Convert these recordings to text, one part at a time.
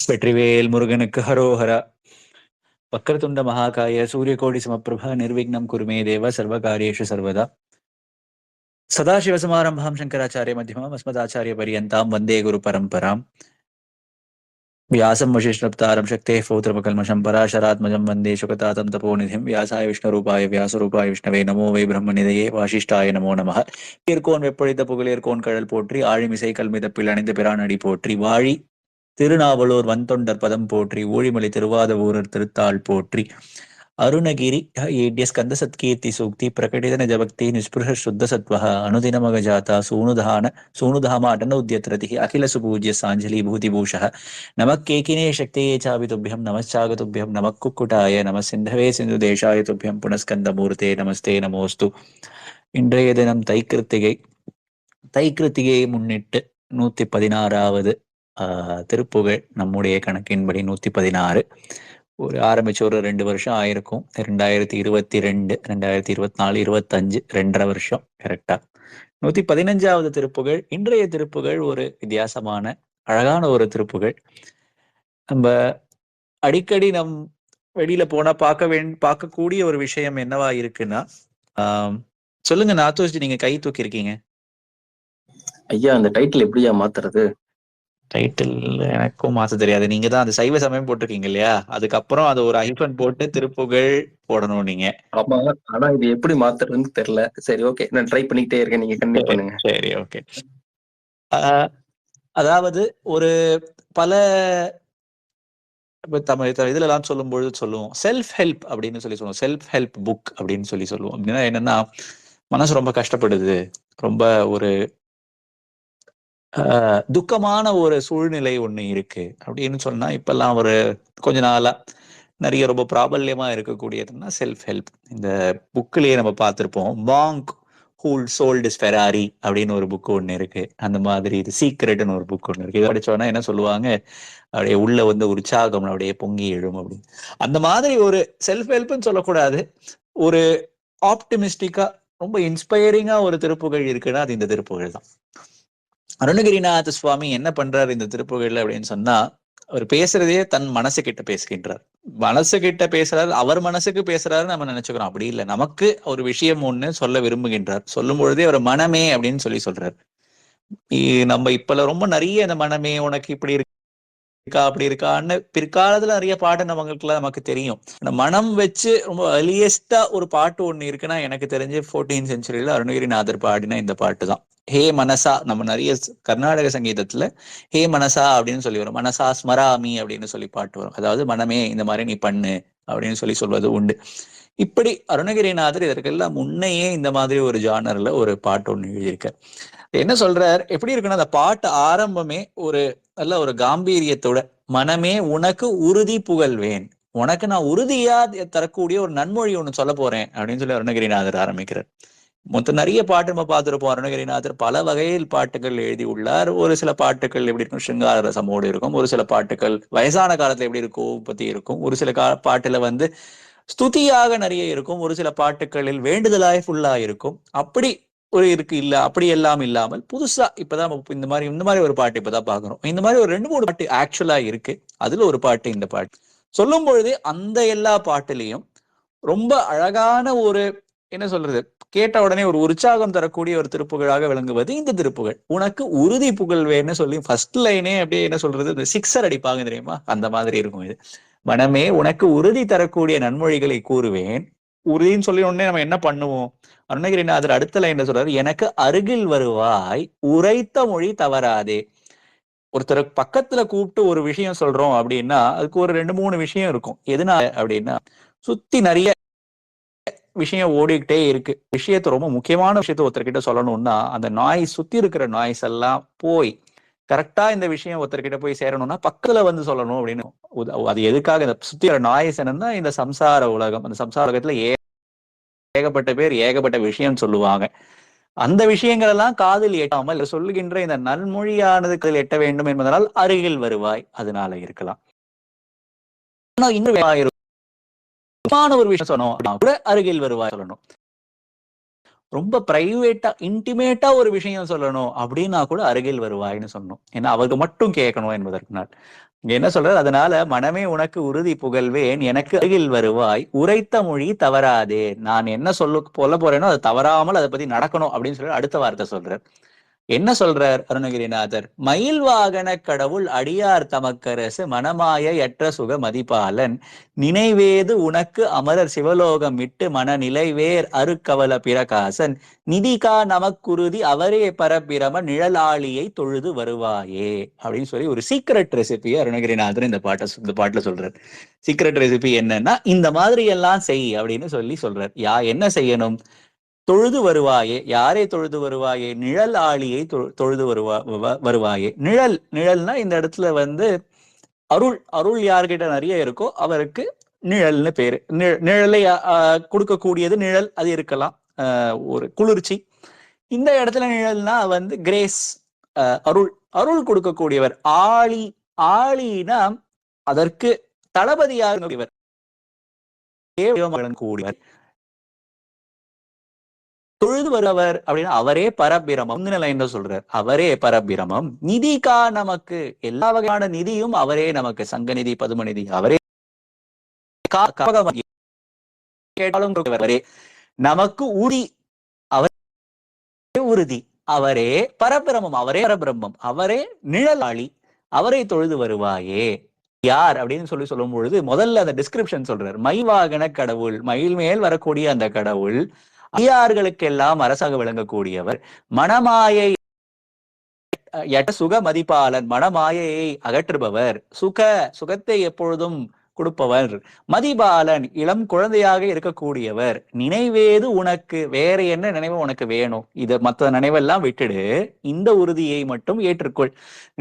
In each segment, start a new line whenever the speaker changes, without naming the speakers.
வெற்றிவேல் முருகனுக்கு ஹரோஹரா வக்கரதுண்ட மகாகாய சூரியகோடி சமப்பிரப நிர்விக்னம் குருமே தேவ சர்வகாரியேஷு சர்வதா சதாசிவசமாரம்பாம் சங்கராச்சாரிய மத்தியமாம் அஸ்மதாச்சாரிய பரியந்தாம் வந்தே குரு பரம்பராம் व्यासं वशिष्ठप्तारं शक्तेः पौत्रपकल्मषं पराशरात्मजं वन्दे शुकतातं तपोनिधिं व्यासाय विष्णुरूपाय व्यासरूपाय विष्णवे नमो வை பிரம்மநிதையே வாசிஷ்டாய நமோ நமः பேர்கோன் வெப்பொழித்த புகழேற்கோன் கடல் போற்றி ஆழிமிசை கல்மிதப்பில் அணிந்த பிரானடி போற்றி வாழி திருநாவலூர் வந்தொண்டர் பதம் போற்றி ஊழிமலை திருவாத ஊரர் திருத்தாள் போற்றி. அருணகிரி ஏட்ய ஸ்கந்த சத்கீர்த்தி சூக்தி பிரகடிதன ஜபக்தி நிஸ்பிருஷ சுத்த சத்வஹ அனுதினமக ஜாதா சூனுதான சூனுதாம அடன உத்யத்ரதிः அகில சுபூஜ்ய சாஞ்சலி பூதிபூஷः நமக்கேகினே சக்தியே சாபி துப்பியம் நமச்சாகதுப்பியம் நமக்குக்குட்டாய நம சிந்தவே சிந்து தேசாய துப்பியம் புனஸ்கந்தமூர்த்தே நமஸ்தே நமோஸ்து. இன்றைய தினம் தைக்கிருத்திகை தைக்கிருத்திகையை முன்னிட்டு நூத்தி பதினாறாவது ஆஹ் திருப்புகழ் நம்முடைய கணக்கின்படி நூத்தி பதினாறு ஒரு ஆரம்பிச்ச ஒரு ரெண்டு வருஷம் ஆயிருக்கும். ரெண்டாயிரத்தி இருபத்தி ரெண்டு ரெண்டாயிரத்தி இருபத்தி நாலு இருபத்தஞ்சு ரெண்டரை வருஷம். கரெக்டா நூத்தி பதினஞ்சாவது திருப்புகழ். இன்றைய திருப்புகழ் ஒரு வித்தியாசமான அழகான ஒரு திருப்புகழ். நம்ம அடிக்கடி நம் வெளியில போனா பார்க்க வேண் பார்க்கக்கூடிய ஒரு விஷயம் என்னவா இருக்குன்னா சொல்லுங்க நாத்தோஜி நீங்க கை தூக்கி இருக்கீங்க
ஐயா அந்த டைட்டில் எப்படியா மாத்துறது?
டைட்டில் எனக்கும் மாச தெரியாது. நீங்க தான் அந்த சைவ சமயம் போட்டிருக்கீங்க இல்லையா? அதுக்கப்புறம் அது ஒரு ஐபன் போட்டு திருப்புகழ் போடணும் நீங்க.
ஆமா. ஆனா இது எப்படி மாத்துறதுன்னு தெரியல. சரி ஓகே நான் ட்ரை பண்ணிக்கிட்டே இருக்கேன். நீங்க கண்டிப்பா பண்ணுங்க.
சரி ஓகே அதாவது ஒரு பல இப்ப தமிழ் த- இதுல எல்லாம் சொல்லும் பொழுது சொல்லுவோம். செல்ஃப் ஹெல்ப் அப்படின்னு சொல்லி சொல்லுவோம். செல்ஃப் ஹெல்ப் புக் அப்படின்னு சொல்லி சொல்லுவோம். அப்படின்னா என்னன்னா மனசு ரொம்ப கஷ்டப்படுது. ரொம்ப ஒரு துக்கமான ஒரு சூழ்நிலை ஒண்ணு இருக்கு. அப்படின்னு சொன்னா இப்பெல்லாம் ஒரு கொஞ்ச நாளா நிறைய ரொம்ப பிராபல்யமா இருக்கக்கூடியதுன்னா செல்ஃப் ஹெல்ப் இந்த புக்கிலேயே நம்ம பார்த்துருப்போம். மாங்க் ஹூல் சோல்டு ஃபெராரி அப்படின்னு ஒரு புக் ஒன்று இருக்கு. அந்த மாதிரி இது சீக்ரெட்னு ஒரு புக் ஒன்று இருக்கு. இதை படிச்சோன்னா என்ன சொல்லுவாங்க? அப்படியே உள்ள வந்து உற்சாகம் அப்படியே பொங்கி எழும் அப்படின்னு. அந்த மாதிரி ஒரு செல்ஃப் ஹெல்ப்னு சொல்லக்கூடாது. ஒரு ஆப்டிமிஸ்டிக்கா ரொம்ப இன்ஸ்பைரிங்கா ஒரு திருப்புகழ் இருக்குன்னா அது இந்த திருப்புகழ் தான். அருணகிரிநாத சுவாமி என்ன பண்றாரு இந்த திருப்புகழ்ல அப்படின்னு சொன்னா அவர் பேசுறதே தன் மனசு கிட்ட பேசுகின்றார். மனசு கிட்ட பேசுறாரு அவர் மனசுக்கு பேசுறாரு நம்ம நினைச்சுக்கிறோம். அப்படி இல்லை. நமக்கு ஒரு விஷயம் ஒண்ணு சொல்ல விரும்புகின்றார். சொல்லும் பொழுதே அவர் மனமே அப்படின்னு சொல்லி சொல்றாரு. நம்ம இப்பல ரொம்ப நிறைய இந்த மனமே உனக்கு இப்படி இருக்கா அப்படி இருக்கான்னு பிற்காலத்துல நிறைய பாட்டு நமங்களுக்குலாம் நமக்கு தெரியும். இந்த மனம் வச்சு ரொம்ப அலியஸ்டா ஒரு பாட்டு ஒண்ணு இருக்குன்னா எனக்கு தெரிஞ்சு ஃபோர்டீன் செஞ்சுரியில அருணகிரிநாதர் பாடின இந்த பாட்டு தான். ஹே மனசா நம்ம நிறைய கர்நாடக சங்கீதத்துல ஹே மனசா அப்படின்னு சொல்லி வரும். மனசா ஸ்மராமி அப்படின்னு சொல்லி பாட்டு வரும். அதாவது மனமே இந்த மாதிரி நீ பண்ணு அப்படின்னு சொல்லி சொல்வது உண்டு. இப்படி அருணகிரிநாதர் இதற்கெல்லாம் முன்னையே இந்த மாதிரி ஒரு ஜானர்ல ஒரு பாட்டு ஒண்ணு எழுதியிருக்கார். என்ன சொல்றார்? எப்படி இருக்குன்னா அந்த பாட்டு ஆரம்பமே ஒரு நல்ல ஒரு காம்பீரியத்தோட மனமே உனக்கு உறுதி புகழ்வேன். உனக்கு நான் உறுதியா தரக்கூடிய ஒரு நன்மொழி ஒண்ணு சொல்ல போறேன். அப்படின்னு சொல்லி அருணகிரிநாதர் ஆரம்பிக்கிறார். மொத்தம் நிறைய பாட்டு நம்ம பார்த்துருப்போம். அருணகிரிநாதர் பல வகையில் பாட்டுகள் எழுதி உள்ளார் ஒரு சில பாட்டுகள் எப்படி இருக்கும்? சிங்கார ரசமோடு இருக்கும். ஒரு சில பாட்டுகள் வயசான காலத்துல எப்படி இருக்கும்? பத்தி இருக்கும். ஒரு சில கா பாட்டுல வந்து ஸ்துதியாக நிறைய இருக்கும். ஒரு சில பாட்டுகளில் வேண்டுதலாய் ஃபுல்லா இருக்கும். அப்படி ஒரு இருக்கு இல்ல அப்படி எல்லாம் இல்லாமல் புதுசா இப்பதான் இந்த மாதிரி இந்த மாதிரி ஒரு பாட்டு இப்பதான் பாக்குறோம் இந்த மாதிரி ஒரு ரெண்டு மூணு பாட்டு ஆக்சுவலா இருக்கு. அதுல ஒரு பாட்டு இந்த பாட்டு. சொல்லும் பொழுது அந்த எல்லா பாட்டுலயும் ரொம்ப அழகான ஒரு என்ன சொல்றது? கேட்ட உடனே ஒரு உற்சாகம் தரக்கூடிய ஒரு திருப்புகழாக விளங்குவது இந்த திருப்புகழ் உனக்கு உறுதி புகழ்வேன்னு சொல்லி ஃபர்ஸ்ட் லைனே அப்படியே என்ன சொல்றது? இந்த சிக்ஸர் அடிப்பாங்க தெரியுமா? அந்த மாதிரி இருக்கும் இது. மனமே உனக்கு உறுதி தரக்கூடிய நன்மொழிகளை கூறுவேன். உறுதின்னு சொல்லி உடனே நம்ம என்ன பண்ணுவோம்? அருணகிரிநாதர் அடுத்த லைன்ல சொல்றாரு எனக்கு அருகில் வருவாய் உரைத்த மொழி தவறாதே. ஒருத்தர் பக்கத்துல கூப்பிட்டு ஒரு விஷயம் சொல்றோம் அப்படின்னா அதுக்கு ஒரு ரெண்டு மூணு விஷயம் இருக்கும். எதனால அப்படின்னா சுத்தி நிறைய விஷயம் ஓடிக்கிட்டே இருக்கு. விஷயத்த ரொம்ப முக்கியமான விஷயத்த ஒருத்தர்கிட்ட சொல்லணும்னா அந்த நாய் சுத்தி இருக்கிற நாய்ஸ் எல்லாம் போய் கரெக்டா இந்த விஷயம் ஒருத்தர்கிட்ட போய் சேரணும்னா பக்கத்துல வந்து சொல்லணும் அப்படின்னு. அது எதுக்காக இந்த சுத்தி நாய்ஸ் என்னன்னா இந்த சம்சார உலகம். அந்த சம்சார உலகத்துல ஏ ஏகப்பட்ட பேர் ஏகப்பட்ட விஷயம் சொல்லுவாங்க. அந்த விஷயங்கள் எல்லாம் காதில் எட்டாமல் சொல்லுகின்ற இந்த நன்மொழியானது காதில் எட்ட வேண்டும் என்பதனால் அருகில் வருவாய். அதனால இருக்கலாம். ஆனா இன்னும் இருக்கும். முக்கியமான ஒரு விஷயம் சொன்னோம் கூட அருகில் வருவாய் சொல்லணும். ரொம்ப பிரைவேட்டா இன்டிமேட்டா ஒரு விஷயம் சொல்லணும் அப்படின்னா கூட அருகில் வருவாய்ன்னு சொன்னோம் ஏன்னா அவருக்கு மட்டும் கேட்கணும் என்பதற்குனால் இங்க என்ன சொல்றாரு? அதனால மனமே உனக்கு உறுதி புகழ்வேன் எனக்கு அருகில் வருவாய். உரைத்த மொழி தவறாதே. நான் என்ன சொல்ல சொல்ல போறேனோ அது தவறாமல் அதை பத்தி நடக்கணும் அப்படின்னு சொல்லி அடுத்த வார்த்தை சொல்றேன் என்ன சொல்றார் அருணகிரிநாதர்? மயில் வாகன கடவுள் அடியார் தமக்கரசு மனமாய எற்ற சுக மதிப்பாளன் நினைவேது உனக்கு அமரர் சிவலோகம் விட்டு மனநிலைவேர் அருக்கவல பிரகாசன். நிதிகா நமக்குருதி அவரே பரபிரம நிழலாளியை தொழுது வருவாயே. அப்படின்னு சொல்லி ஒரு சீக்ரெட் ரெசிபியை அருணகிரிநாதர் இந்த பாட்டை இந்த பாட்டுல சொல்றார். சீக்ரெட் ரெசிபி என்னன்னா இந்த மாதிரி எல்லாம் செய் அப்படின்னு சொல்லி சொல்றார். யா என்ன செய்யணும்? தொழுது வருவாயே யாரை தொழுது வருவாயே நிழல் ஆளியை தொழுது வருவா வ- வருவாயே. நிழல் நிழல்னா இந்த இடத்துல வந்து அருள் அருள் யார்கிட்ட நிறைய இருக்கோ அவருக்கு நிழல்னு பேரு. நிழலை கொடுக்கக்கூடியது நிழல் அது இருக்கலாம். ஒரு குளிர்ச்சி. இந்த இடத்துல நிழல்னா வந்து கிரேஸ் அருள். அருள் கொடுக்கக்கூடியவர் ஆளி ஆளினா அதற்கு தளபதியாக கூடியவர். வழங்கக்கூடியவர் தொழுது வருவர் அப்படின்னா அவரே பரபிரமம். நிலைன்னு சொல்றார். அவரே பரபிரமம். நிதிக்கா நமக்கு எல்லா வகையான நிதியும் அவரே நமக்கு. சங்கநிதி பதுமநிதி பதும நிதி அவரே. கேட்டாலும் அவரே நமக்கு உரி அவரே உறுதி. அவரே பரபிரமம். அவரே பரபிரம்மம் அவரே நிழலாளி. அவரை தொழுது வருவாயே. யார் அப்படின்னு சொல்லி சொல்லும் பொழுது முதல்ல அந்த டிஸ்கிரிப்ஷன் சொல்றார். மைவாகன கடவுள். மயில் மேல் வரக்கூடிய அந்த கடவுள். ஐயார்களுக்கெல்லாம் அரசாக விளங்கக்கூடியவர். மணமாயை எட்ட சுக மதிப்பாளன் மனமாயையை அகற்றுபவர். சுக சுகத்தை எப்பொழுதும் கொடுப்பவர். மதிபாலன் இளம் குழந்தையாக இருக்கக்கூடியவர். நினைவேது உனக்கு வேற என்ன நினைவு உனக்கு வேணும்? இத மற்ற நினைவெல்லாம் விட்டுடு. இந்த உறுதியை மட்டும் ஏற்றுக்கொள்.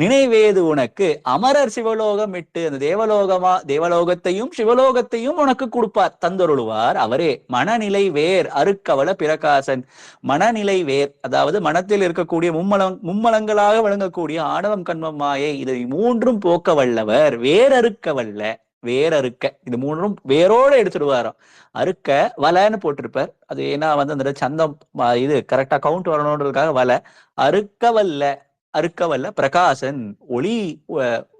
நினைவேது உனக்கு அமரர் சிவலோகம் விட்டு அந்த தேவலோகமா தேவலோகத்தையும் சிவலோகத்தையும் உனக்கு கொடுப்பார். தந்தருளுவார் அவரே. மனநிலை வேர் அருக்கவள பிரகாசன். மனநிலை வேர் அதாவது மனத்தில் இருக்கக்கூடிய மும்மலம் மும்மலங்களாக விளங்கக்கூடிய ஆணவம் கண்மம் மாயை. இதை மூன்றும் போக்க வல்லவர். வேறறுக்க வல்ல. வேறறுக்க. இது மூன்றும் வேரோட எடுத்துடுவாராம். அறுக்க வலைன்னு போட்டிருப்பார். அது ஏன்னா வந்து அந்த சந்தம் இது கரெக்டா கவுண்ட் வரணுன்றதுக்காக வலை. அறுக்க வல்ல. அறுக்கவல்ல பிரகாசன் ஒளி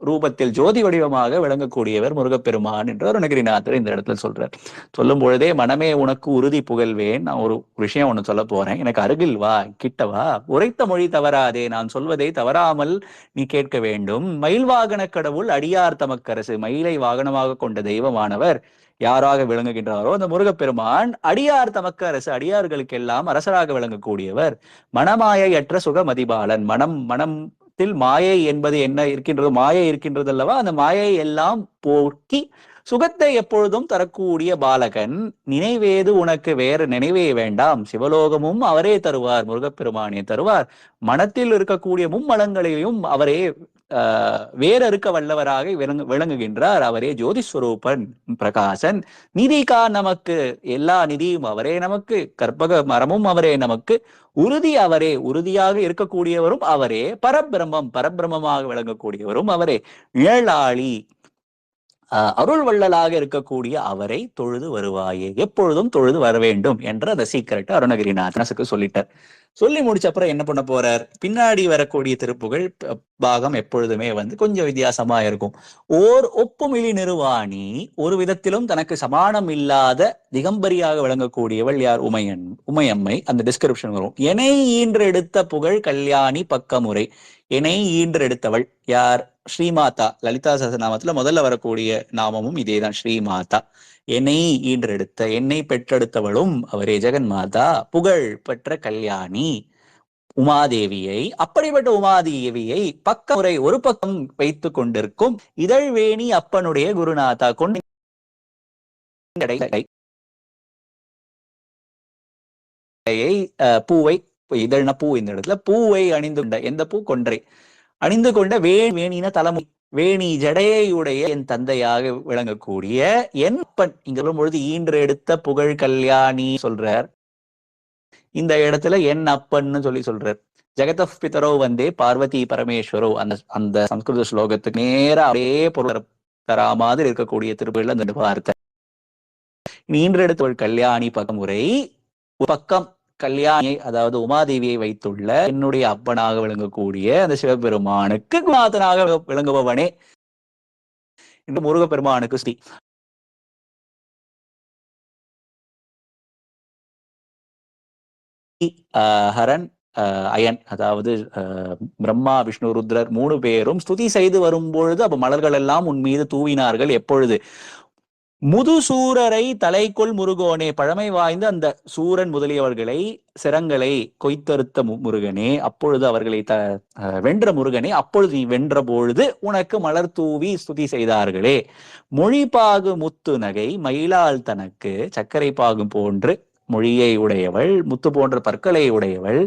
ரூபத்தில் ஜோதி வடிவமாக விளங்கக்கூடியவர் முருகப்பெருமான் என்று அருணகிரிநாதர் இந்த இடத்துல சொல்றார். சொல்லும் பொழுதே மனமே உனக்கு உறுதி புகழ்வேன். நான் ஒரு விஷயம் ஒண்ணு சொல்ல போறேன். எனக்கு அருகில் வா கிட்டவா உரைத்த மொழி தவறாதே. நான் சொல்வதை தவறாமல் நீ கேட்க வேண்டும். மயில் வாகன கடவுள் அடியார் தமக்கரசு. மயிலை வாகனமாக கொண்ட தெய்வமானவர். யாராக விளங்குகின்றாரோ? அந்த முருகப்பெருமான் அடியார் தமக்கு அரசு அடியார்களுக்கெல்லாம் அரசராக விளங்கக்கூடியவர். மனமாயையற்ற சுகமதிபாலன். மனம் மனத்தில் மாயை என்பது என்ன இருக்கின்றது? மாயை இருக்கின்றது அல்லவா அந்த மாயை எல்லாம் போக்கி சுகத்தை எப்பொழுதும் தரக்கூடிய பாலகன். நினைவேது உனக்கு வேறு நினைவே வேண்டாம். சிவலோகமும் அவரே தருவார் முருகப்பெருமானே தருவார். மனத்தில் இருக்கக்கூடிய மும்மலங்களையும் அவரே வேறறுக்க வல்லவராக விளங்கு விளங்குகின்றார் அவரே ஜோதிஸ்வரூபன் பிரகாசன். நிதிகா நமக்கு எல்லா நிதியும் அவரே நமக்கு கற்பக மரமும் அவரே நமக்கு. உறுதி அவரே உறுதியாக இருக்கக்கூடியவரும் அவரே. பரபிரம்மம் பரபிரம்மமாக விளங்கக்கூடியவரும் அவரே. நிழலாளி அருள் வள்ளலாக இருக்கக்கூடிய அவரை தொழுது வருவாயே எப்பொழுதும் தொழுது வர வேண்டும் என்ற அந்த சீக்கிரட் அருணகிரிநாதனசுக்கு சொல்லிட்டார். சொல்லி முடிச்ச அப்புறம் என்ன பண்ண போறார்? பின்னாடி வரக்கூடிய திருப்புகழ் பாகம் எப்பொழுதுமே வந்து கொஞ்சம் வித்தியாசமா இருக்கும். ஓர் ஒப்புமிழி நிறுவாணி ஒரு விதத்திலும் தனக்கு சமானம் இல்லாத திகம்பரியாக விளங்கக்கூடியவள் யார்? உமையன் உமையம்மை. அந்த டிஸ்கிரிப்ஷன் வரும். எனை ஈன்றெடுத்த புகழ் கல்யாணி பக்கமுறை. எனை ஈன்றெடுத்தவள் யார்? ஸ்ரீமாதா லலிதா சஹஸ்ரநாமத்துல முதல்ல வரக்கூடிய நாமமும் இதேதான் ஸ்ரீமாதா. என்னை ஈன்றெடுத்த என்னை பெற்றெடுத்தவளும் அவரே ஜெகன் மாதா புகழ் பெற்ற கல்யாணி உமாதேவியை அப்படிப்பட்ட உமாதேவியை பக்க முறை ஒரு பக்கம் வைத்துக் கொண்டிருக்கும் இதழ்வேணி அப்பனுடைய குருநாதா. கொண்டு பூவை இதழ்ன பூ இந்த இடத்துல பூவை அணிந்து கொண்ட எந்த பூ? கொன்றை. அணிந்து கொண்ட வே வேணின தலைமை வேணி ஜடையுடைய என் தந்தையாக விளங்கக்கூடிய என் அப்பன் இங்க சொல்லும் பொழுது ஈன்று எடுத்த புகழ் கல்யாணி சொல்றார். இந்த இடத்துல என் அப்பன்னு சொல்லி சொல்றார். ஜெகதப் பிதரோ வந்தே பார்வதி பரமேஸ்வரோ அந்த அந்த சம்ஸ்கிருத ஸ்லோகத்துக்கு நேரா அப்படியே பொருள் தரா மாதிரி இருக்கக்கூடிய திருப்பதில அந்த வார்த்தை ஒரு கல்யாணி பக்கமுறை பக்கம் கல்யாணி அதாவது உமாதேவியை வைத்துள்ள என்னுடைய அப்பனாக விளங்கக்கூடிய அந்த சிவபெருமானுக்கு குணாதனாக விளங்குபவனே என்று முருகப்பெருமானுக்கு ஸ்ரீ. ஆஹ் ஹரன் அயன் அதாவது ஆஹ் பிரம்மா விஷ்ணு ருத்ரர் மூணு பேரும் ஸ்துதி செய்து வரும்பொழுது அப்ப மலர்கள் எல்லாம் உன் மீது தூவினார்கள் எப்பொழுது? முதுசூரரை தலைக்குள் முருகோனே பழமை வாய்ந்த அந்த சூரன் முதலியவர்களை சிரங்களை கொய்த்தறுத்த மு- முருகனே அப்பொழுது அவர்களை த அஹ் வென்ற முருகனே அப்பொழுது நீ வென்ற பொழுது உனக்கு மலர் தூவி ஸ்துதி செய்தார்களே. மொழிபாகு முத்து நகை மயிலால் தனக்கு சர்க்கரை பாகு போன்று மொழியை உடையவள் முத்து போன்ற பற்களை உடையவள்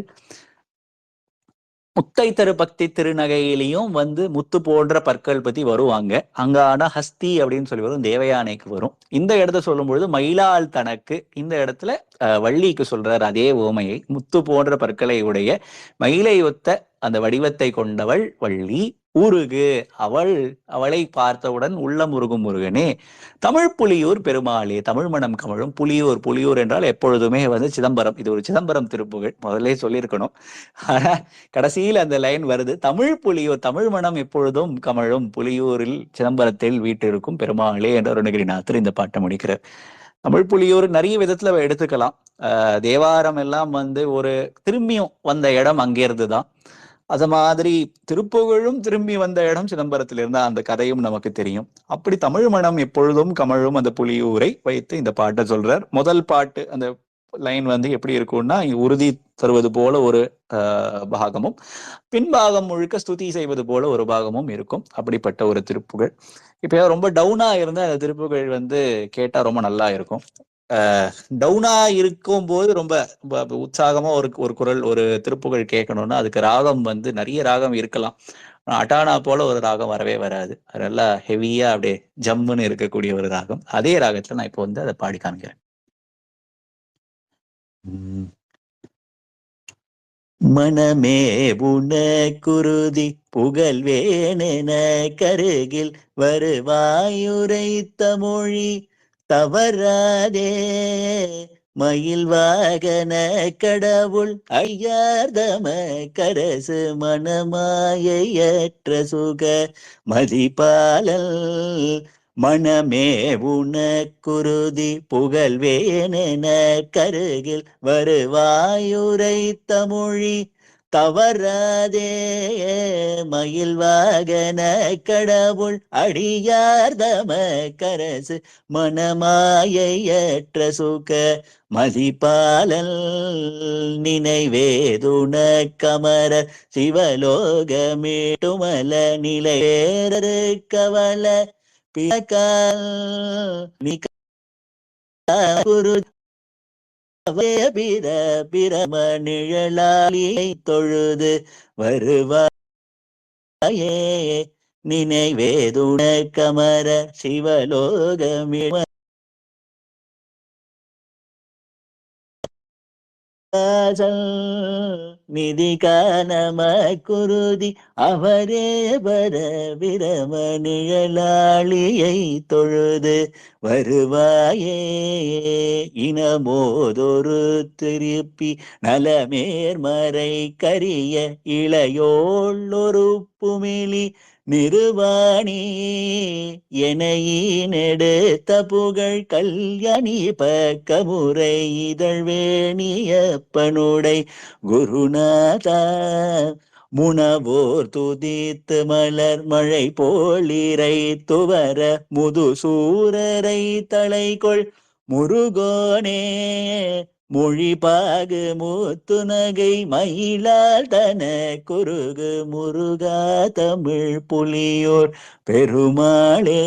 முத்தை தரு பக்தி திருநகையிலையும் வந்து முத்து போன்ற பற்கள் பத்தி வருவாங்க. அங்க ஆனா ஹஸ்தி அப்படின்னு சொல்லி வரும் தேவயானைக்கு வரும். இந்த இடத்த சொல்லும் பொழுது மயிலால் தனக்கு இந்த இடத்துல வள்ளிக்கு சொல்றார் அதே ஓமையை. முத்து போன்ற பற்களை உடைய மயிலை ஒத்த அந்த வடிவத்தை கொண்டவள் வள்ளி. உருகு அவள் அவளை பார்த்தவுடன் உள்ளம் உருகும் முருகனே. தமிழ் புலியூர் பெருமாளே தமிழ் மனம் கமழும் புலியூர் புலியூர் என்றால் எப்பொழுதுமே வந்து சிதம்பரம். இது ஒரு சிதம்பரம் திருப்புகழ். முதல்ல சொல்லியிருக்கணும். ஆனா கடைசியில் அந்த லைன் வருது. தமிழ் புலியூர் தமிழ் மணம் எப்பொழுதும் கமழும் புலியூரில் சிதம்பரத்தில் வீட்டிற்கும் பெருமாளே என்ற அருணகிரிநாதர் இந்த பாட்டை முடிக்கிறார். தமிழ் புலியூர் நிறைய விதத்துல எடுத்துக்கலாம். ஆஹ் தேவாரம் எல்லாம் வந்து ஒரு திரும்பியும் வந்த இடம் அங்கே தான் அது மாதிரி திருப்புகழும் திரும்பி வந்த இடம் சிதம்பரத்தில் இருந்தால் அந்த கதையும் நமக்கு தெரியும். அப்படி தமிழ் மணம் எப்பொழுதும் கமழும் அந்த புலியூரை வைத்து இந்த பாட்டை சொல்றார். முதல் பாட்டு அந்த லைன் வந்து எப்படி இருக்கும்னா உறுதி தருவது போல ஒரு பாகமும் பின்பாகம் முழுக்க ஸ்துதி செய்வது போல ஒரு பாகமும் இருக்கும். அப்படிப்பட்ட ஒரு திருப்புகழ். இப்போ ரொம்ப டவுனா இருந்தா அந்த திருப்புகழ் வந்து கேட்டா ரொம்ப நல்லா இருக்கும். டவுனா இருக்கும் போது ரொம்ப உற்சாகமா ஒரு ஒரு குரல் ஒரு திருப்புகழ் கேட்கணும்னா அதுக்கு ராகம் வந்து நிறைய ராகம் இருக்கலாம். அட்டானா போல ஒரு ராகம் வரவே வராது. அது நல்லா ஹெவியா அப்படியே ஜம்முன்னு இருக்கக்கூடிய ஒரு ராகம். அதே ராகத்துல நான் இப்போ வந்து அதை பாடி காமிக்கிறேன். உம். மனமே உன குருதி புகழ்வேனென கருகில் வருவாயுரைத்த மொழி தவறாதே மயில் வாகன கடவுள் ஐயார்தம கரசு மனமாயற்ற சுக மதிப்பாலல் மனமே உனக்குருதி புகழ்வேனென கருகில் வருவாயுரைத்த மொழி தவறாதே மயில் வாகன கடவுள் அடியார்தம கரசு மனமாயையற்ற சுக மதிப்பாலல் நினைவேதுண கமர சிவலோகமேட்டுமல நிலையேறு கவல பிணக்கால் குரு பிற பிரம நிழலாலியை தொழுது வருவாயே. நினைவேதுண கமர சிவலோகமிழ நிதி காணம குருதி அவரே வர விரம நிழலாளியை தொழுது வருவாயே இனமோதொரு திருப்பி நலமேர்மறை கரிய இளையோள் ஒரு புமிழி நிருவாணி எனையினெடுத்த புகழ் கல்யாணி பக்கமுறை இதழ்வேணியப்பனுடை குருநாதா. முனவோர் துதித்து மலர் மழை போலிரை துவர முதுசூரரை தலைகொள் முருகோனே. மொழிபாகு மூத்துநகை மயிலால் தன குருகு முருகா தமிழ் புலியோர் பெருமாளே.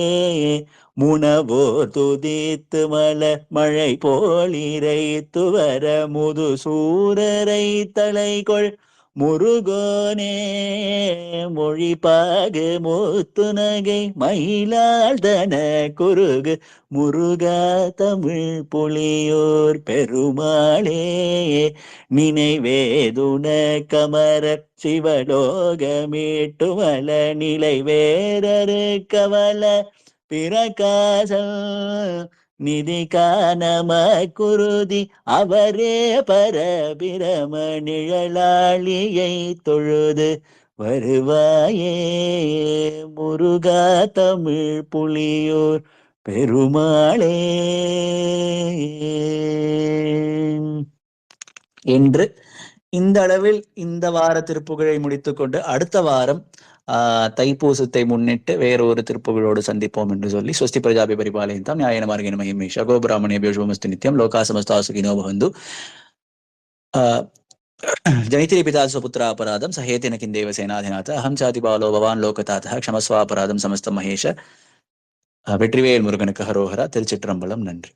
முனவோர் துதித்து மல மழை போலிரை துவர முது முதுசூரரை தலைகொள் முருகோனே மொழிபாகு மூத்துநகை மயிலால் தன குருகு முருகா தமிழ் புலியோர் பெருமாளே. நினைவேதுன கமர சிவலோகமீட்டுமல நிலை வேறரு கவல பிரகாசம் நிதி காணம குருதி அவரே பரபிரம நிழலாளியை தொழுது வருவாயே. முருகா தமிழ் புலியூர் பெருமாளே. என்று இந்த அளவில் இந்த வார திருப்புகழை முடித்துக்கொண்டு அடுத்த வாரம் தைப்பூசத்தை முன்னிட்டு வேற ஒரு திருப்புகளோடு சந்திப்போம் என்று சொல்லி ஸ்வஸ்தி பிரஜாபி பரிபாலயந்தாம் நியாயன மார்கின மகிமேஷ கோபிராமணிய பியோஷமஸ்து நித்தியம் லோகா சமஸ்தாசுகினோ பகந்து பவந்து. ஆஹ் ஜனித்திரி பிதா சுபுத்திர அபராதம். சஹேத்தின கிந்தேவ சேனாதிநாத. அகம் சாதி பாலோ பவான் லோகதாத்தः க்ஷமஸ்வா அபராதம். மகேஷ. வெற்றிவேல் முருகனுக்கு ஹரோஹரா. திருச்சிற்றம்பலம். நன்றி.